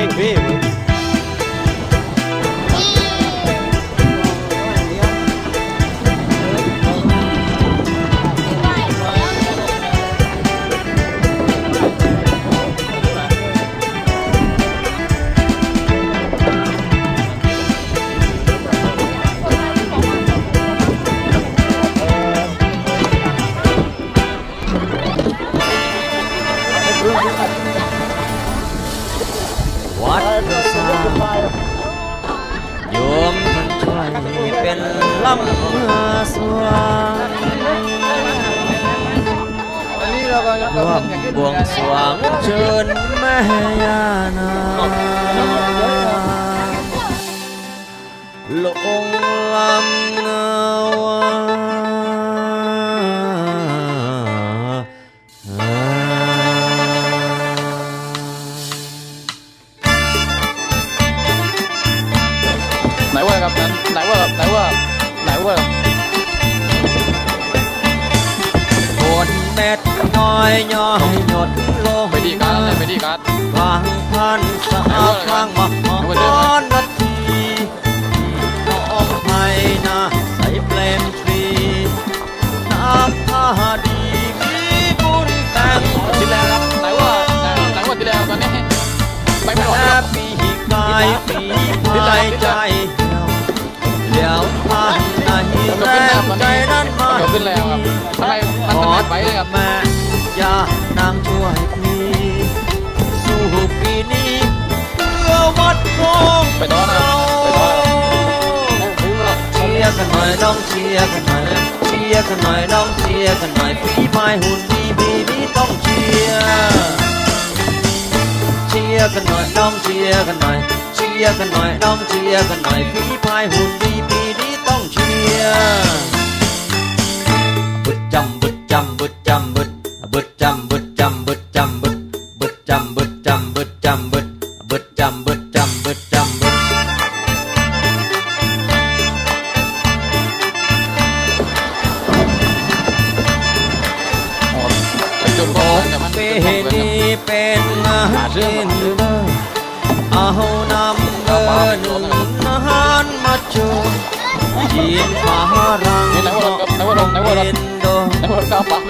Hey. năm mưa xuống buông xuống trên mẹ nàng lộng lắm nào à. อยย่อยหยดลงไปดีกัรไปดีการทางท่านสหทางมหร้อนาทีน้องไทยนะใส่เปลมทรีน้ำท่าดีมีบุญแต่งที่แล้วครับไหนว่าแต่ว่าที่แล้วตอนนี้ไปไม่รอดแล้วปีกายปีกายใจเลี้ยวทางไหนแรงใจนั้นมาขึ้นแล้วครับทำไมมันไปเลยครับแม่ ยานางช่วยพีสู้ปีนี้เพื่อวัดคงไปนอนนะไปนอนเชียร์กันหน่อยน้องเชียร์กันหน่อยเชียร์กันหน่อยน้องเชียร์กันหน่อยปีใหม่หุ่นดีปีนี้ต้องเชียร์เชียร์กันหน่อยน้องเชียร์กันหน่อยเชียร์กันหน่อยน้องเชียร์กันหน่อยปีใหม่หุ่นดีปีนี้ต้องเชียร์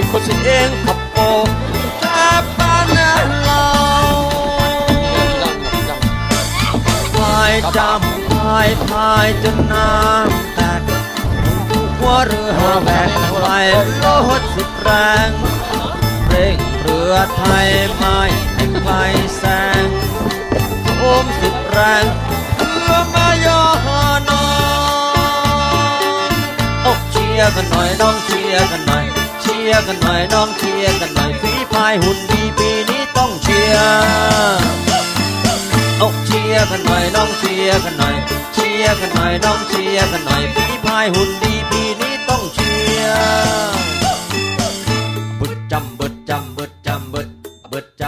ยคนสิเองขับโปแทบบ้านเราพายจำพายพายจนน้ำแตกหัวเรือแบกไปโลดสุดแรงเร่งเรือไทยไม่ ไฟแสงโอมสุดแรงเพื่อมายอนอนอกเชียร์กันหน่อยน้องเชียร์กันหน่อยเชียร์กันหน่อยน้องเชียร์กันหน่อยฝีพายหุ่นดีปีนี้ต้องเชียร์อกเชียร์กันหน่อยน้องเชียร์กันหน่อยเชียร์กันหน่อยน้องเชียร์กันหน่อยฝีพายหุ่นดีปีนี้ต้องเชียร์บึดจำบึดจำบึดจำบึดบึดจ